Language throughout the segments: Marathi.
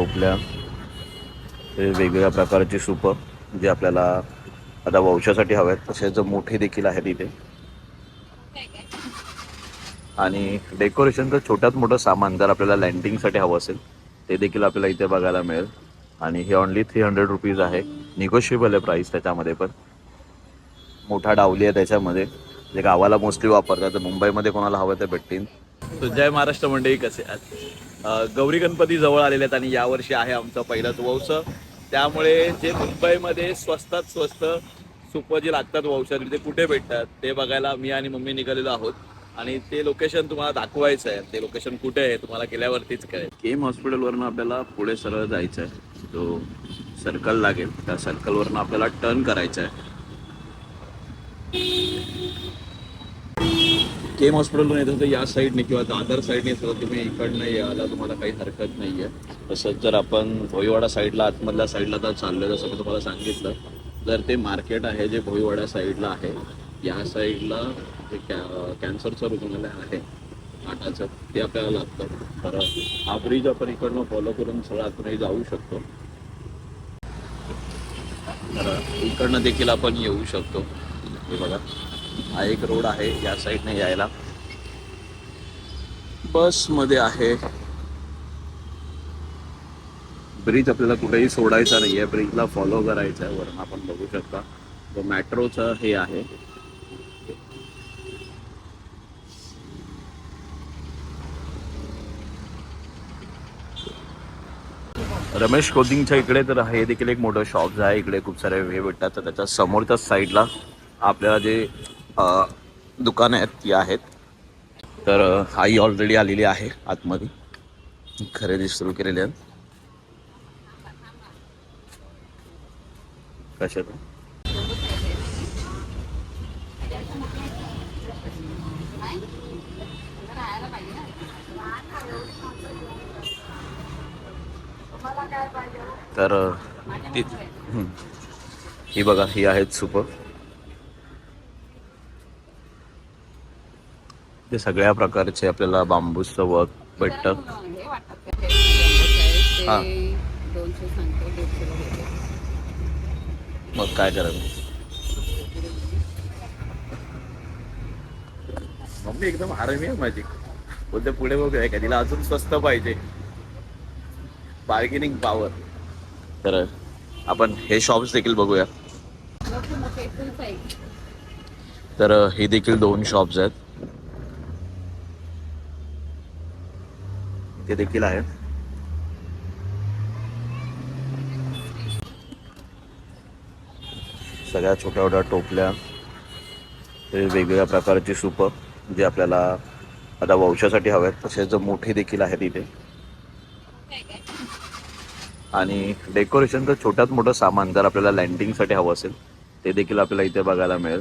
टोपल्या वेगवेगळ्या प्रकारची सूपं जे आपल्याला आता वंशासाठी हव्यात आहेत तसेच मोठे देखील आहेत इथे. आणि डेकोरेशनचं छोट्यात मोठं सामान जर आपल्याला लँडिंगसाठी हवं असेल ते देखील आपल्याला इथे बघायला मिळेल. आणि हे ऑनली थ्री हंड्रेड रुपीज आहे. निगोशिएबल आहे प्राईस त्याच्यामध्ये पण. मोठा डावली आहे त्याच्यामध्ये. जे गावाला मोस्टली वापरतात मुंबईमध्ये कोणाला हवं ते भेटतील. जय महाराष्ट्र मंडळी कसे आहात? गौरी गणपती जवळ आलेले आहेत आणि यावर्षी आहे आमचा पहिलाच वंश. त्यामुळे जे मुंबईमध्ये स्वस्तात स्वस्त सुप जे लागतात वंशात ते कुठे भेटतात ते बघायला मी आणि मम्मी निघालेलो आहोत. आणि ते लोकेशन तुम्हाला दाखवायचं आहे ते लोकेशन कुठे आहे तुम्हाला गेल्यावरतीच कळेल. केम हॉस्पिटलवरनं आपल्याला पुढे सरळ जायचं आहे तो सर्कल लागेल. त्या सर्कलवरनं आपल्याला टर्न करायचं आहे केम हॉस्पिटलवरून येत होतं या साईडने किंवा दादर साईडने येत होतं तुम्ही इकडनं यायला तुम्हाला काही हरकत नाही आहे तसंच जर आपण भोईवाडा साईडला आतमधल्या साईडला तर चाललो जसं मी तुम्हाला सांगितलं. तर ते मार्केट आहे जे भोईवाडा साईडला आहे या साईडला जे कॅ कॅन्सरचं रुग्णालय आहे आटाचं ते आपल्याला लागतं. तर हा ब्रिज आपण इकडनं फॉलो करून सगळं आतमध्ये जाऊ शकतो. तर इकडनं देखील आपण येऊ शकतो. हे बघा. हा एक रोड आहे या साईडने यायला. बसमध्ये आहे. ब्रिज आपल्याला कुठेही सोडायचा नाही आहे ब्रिजला फॉलो करायचा आहे वरून आपण बघू शकता. तो मेट्रोचं हे आहे. रमेश कोदिंगच्या इकडे तर हे देखील एक मोठं शॉप्स आहे इकडे खूप सारे हे भेटतात. तर त्याच्या समोरच्या साईडला आपल्याला जे दुकानं आहेत ती आहेत. तर आई ऑलरेडी आलेली आहे आतमध्ये. खरेदी सुरू केलेली आहे कशात? तर ती ही बघा ही आहेत सुपर. ते सगळ्या प्रकारचे आपल्याला बांबूचं वर्क भेटतं. हे. मग काय करायचं? मम्मी एकदम आरामी आहे माझी. बोलते पुढे बघूया का तिला अजून स्वस्त पाहिजे. बार्गेनिंग पॉवर तर आपण हे शॉप्स देखील बघूया. तर हे देखील दोन शॉप्स आहेत. ते देखील आहेत. सगळ्या छोट्या छोट्या टोपल्या वेगवेगळ्या प्रकारची सूपं जे आपल्याला आता वंशासाठी हवे आहेत तसेच मोठी देखील आहेत इथे. आणि डेकोरेशनचं छोट्यात मोठं सामान जर आपल्याला लँडिंगसाठी हवं असेल ते देखील आपल्याला इथे बघायला मिळेल.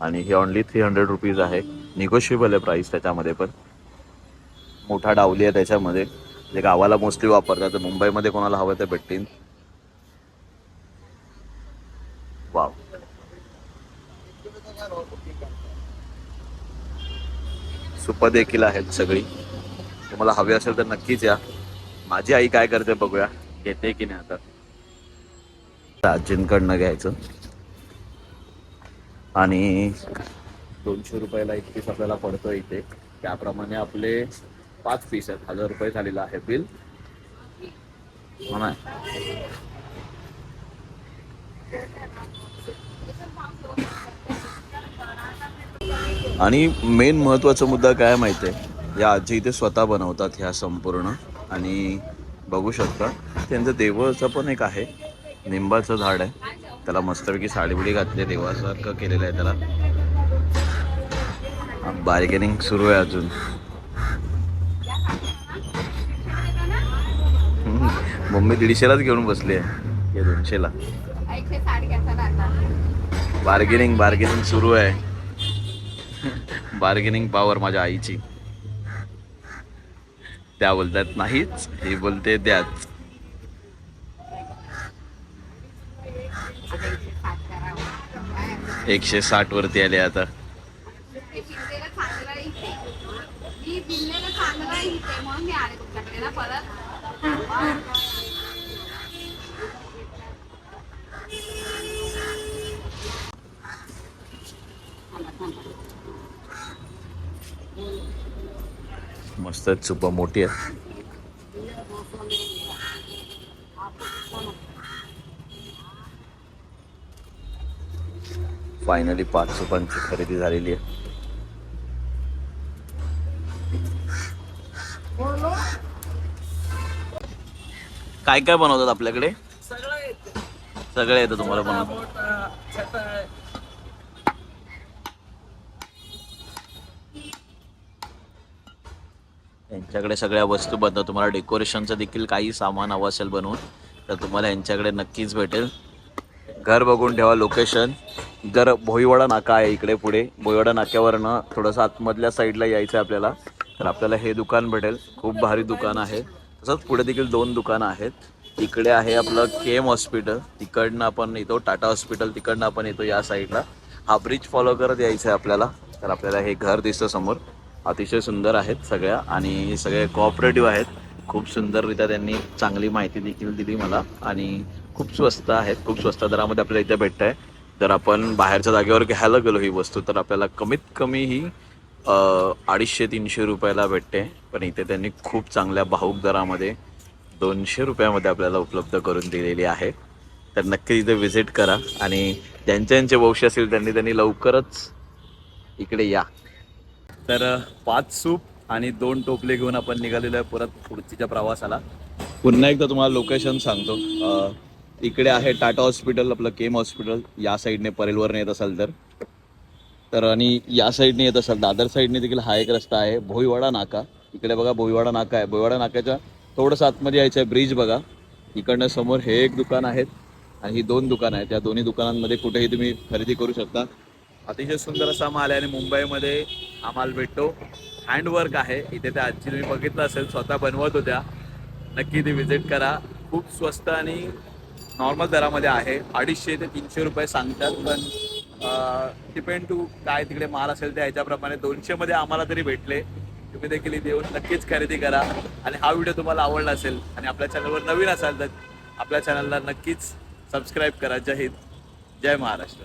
आणि हे ऑनली थ्री हंड्रेड रुपीज आहे. निगोशिएबल आहे प्राईस त्याच्यामध्ये पण. मोठा डावली आहे त्याच्यामध्ये. जे गावाला मोस्टली वापरतात तर मुंबईमध्ये कोणाला हवं ते भेटतील. वाव सुप देखील आहेत सगळी. तुम्हाला हवी असेल तर नक्कीच या. माझी आई काय करते बघूया. घेते की नाही आता. आजींकडनं घ्यायचं. आणि दोनशे रुपयाला इतकीच आपल्याला पडतो इथे. त्याप्रमाणे आपले पाच पीस आहेत. हजार रुपये झालेलं आहे बिल हो ना आणि मेन महत्त्वाचा मुद्दा काय माहिती आहे या आजी इथे स्वतः बनवतात ह्या संपूर्ण. आणि बघू शकता त्यांचं देवळचं पण एक आहे. निंबाचं झाड आहे. त्याला मस्तपैकी साडीबिडी घातली देवासारखं केलेलं आहे त्याला. बार्गेनिंग सुरू आहे अजून. हम्म. मम्मी दीडशेलाच घेऊन बसली आहे. हे दोनशेला. बार्गेनिंग बार्गेनिंग सुरू आहे. बार्गेनिंग पॉवर माझ्या आईची. त्या बोलतात नाहीच हे बोलते द्याच एकशे साठ एकशे साठ वरती आले आता मस्त आहेत मोठी आहेत. फायनली पाच सुपांची खरेदी झालेली आहे. काय काय बनवतात आपल्याकडे? सगळं येते. तुम्हाला बनवता मोठा छोटा यांच्याकडे सगळ्या वस्तू बनतात. तुम्हाला डेकोरेशनचं देखील काही सामान हवं असेल बनवून तर तुम्हाला यांच्याकडे नक्कीच भेटेल. घर बघून ठेवा लोकेशन जर भोईवाडा नाका आहे इकडे पुढे भोईवाडा नाक्यावरनं थोडंसं आतमधल्या साईडला यायचं आहे आपल्याला तर आपल्याला हे दुकान भेटेल. खूप भारी दुकान आहे. तसंच पुढे देखील दोन दुकानं आहेत. इकडे आहे आपलं के एम हॉस्पिटल तिकडनं आपण येतो टाटा हॉस्पिटल तिकडनं आपण येतो या साईडला. हा ब्रिज फॉलो करत यायचं आहे आपल्याला. तर आपल्याला हे घर दिसतं समोर. अतिशय सुंदर आहेत सगळ्या आणि सगळे कोऑपरेटिव्ह आहेत. खूप सुंदररित्या त्यांनी चांगली माहिती देखील दिली मला आणि खूप स्वस्त आहेत. खूप स्वस्त दरामध्ये आपल्याला इथे भेटत आहे जर आपण बाहेरच्या जागेवर घ्यायला गेलो ही वस्तू तर आपल्याला कमीत कमी ही अडीचशे तीनशे रुपयाला भेटते. पण इथे त्यांनी खूप चांगल्या भाऊक दरामध्ये दोनशे रुपयामध्ये आपल्याला उपलब्ध करून दिलेली आहे. तर नक्की इथे व्हिजिट करा. आणि ज्यांचे ज्यांचे वंश असेल त्यांनी त्यांनी लवकरच इकडे या. तर पाच सूप आणि दोन टोपले घेऊन आपण निघालेलो आहे परत पुढच्या प्रवासाला. पुन्हा एकदा तुम्हाला लोकेशन सांगतो. इकडे आहे टाटा हॉस्पिटल आपलं केम हॉस्पिटल. या साईडने परेलवरने येत असाल तर. तर आणि या साईडने येत असाल दादर साईडने देखील हा एक रस्ता आहे भोईवाडा नाका. इकडे बघा भोईवाडा नाका आहे. भोईवाडा नाक्याच्या थोडंसं आतमध्ये यायचं आहे ब्रिज बघा. इकडनं समोर हे एक दुकान आहेत आणि ही दोन दुकानं आहेत. त्या दोन्ही दुकानांमध्ये कुठेही तुम्ही खरेदी करू शकता. अतिशय सुंदर असा माल आहे आणि मुंबईमध्ये हा माल भेटतो. हँडवर्क आहे. इथे त्या आजची तुम्ही बघितलं असेल स्वतः बनवत होत्या. नक्की इथे व्हिजिट करा. खूप स्वस्त आणि नॉर्मल दरामध्ये आहे. अडीचशे ते तीनशे रुपये सांगतात पण डिपेंड टू काय तिकडे माल असेल त्या ह्याच्याप्रमाणे दोनशेमध्ये आम्हाला तरी भेटले. तुम्ही देखील इथे येऊन नक्कीच खरेदी करा. आणि हा व्हिडिओ तुम्हाला आवडला असेल आणि आपल्या चॅनलवर नवीन असाल तर आपल्या चॅनलला नक्कीच सबस्क्राईब करा. जय हिंद. जय महाराष्ट्र.